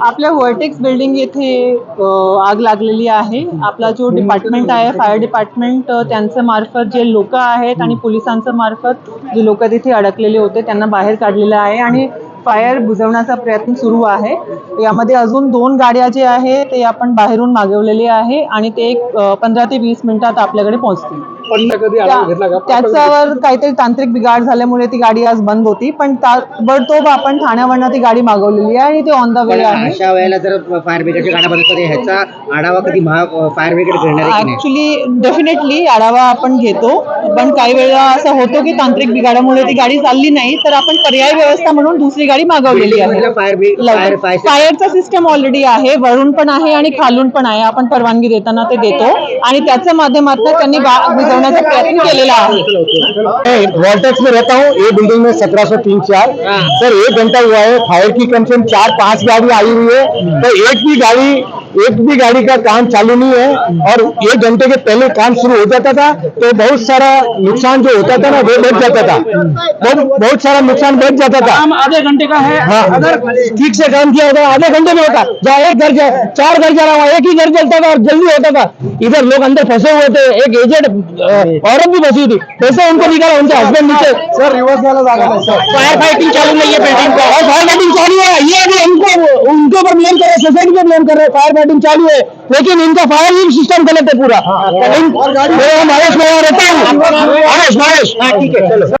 आपल्या vertex building येथे अ, आग लागलेली आहे. आपला जो डिपार्टमेंट आहे फायर डिपार्टमेंट अ, त्यांचं मार्फत जे लोक आहेत आणि पोलिसांचं मार्फत जे लोक तिथे अडकलेले होते त्यांना बाहेर काढलेलं आहे आणि फायर बुजवण्याचा प्रयत्न सुरू आहे. यामध्ये अजून दोन गाड्या जे आहे ते आपण बाहेरून मागवलेले आहे आणि ते एक पंधरा ते वीस मिनिटात आपल्याकडे पोहोचतील. पण कधी? आढावा घेतला का? त्या- त्याच्यावर काहीतरी तांत्रिक बिघाड झाल्यामुळे ती गाडी आज बंद होती पण ताबडतोब आपण ठाण्यावरनं ती गाडी मागवलेली आहे आणि ती ऑन द वे पण आहे. अशा वेळेला जर फायर ब्रिगेडच्या गाड्या बंद तर ह्याचा आढावा कधी फायर ब्रिगेड घेणार ऍक्च्युली डेफिनेटली आढावा आपण घेतो पण काही वेळा असं होतं की तांत्रिक बिघाडामुळे ती गाडी चालली नाही तर आपण पर्याय व्यवस्था म्हणून दुसरी गाडी मागवलेली आहे. फायर फायर फायर फायरचा सिस्टम ऑलरेडी आहे वरून पण आहे आणि खालून पण आहे आपण परवानगी देताना ते देतो. आणि त्याच्या माध्यमातून त्यांनी बा- बुजवण्याचा प्रयत्न केलेला आहे वॉल्टेक्स में रहता हूँ ए बिल्डिंग में सत्रह सौ तीन चार। सर एक घंटा हुआ है फायर की कम से कम चार पाँच गाड़ी आई हुई है। तो एक भी गाड़ी एक भी गाड़ी का काम चालू नहीं है और एक घंटे के पहले काम शुरू हो जाता था तो बहुत सारा नुकसान जो होता था ना वो बढ़ जाता था। बहुत बहुत सारा नुकसान बढ़ जाता था। काम आधे घंटे का है। हाँ। अगर ठीक से काम किया होता आधे घंटे में होता। जहाँ एक घर जाए चार घर जा रहा हुआ एक ही घर चलता था और जल्दी होता था। इधर लोग अंदर फंसे हुए थे एक एजेड औरत भी फंसी थी। कैसे उनको निकाला उनके हस्बैंड नीचे। सर रिवर्स वाला फायर फाइटिंग चालू नहीं है बिल्डिंग का और फायर फाइटिंग चालू है। ये अभी उनको उनके ऊपर ब्लेम सोसाइटी पे ब्लेम कर रहे हैं फायर फाइटिंग चालू है लेकिन इनका फायर सिस्टम गलत है पूरा। इन- मैं महेश रहता महेश महेश हाँ ठीक है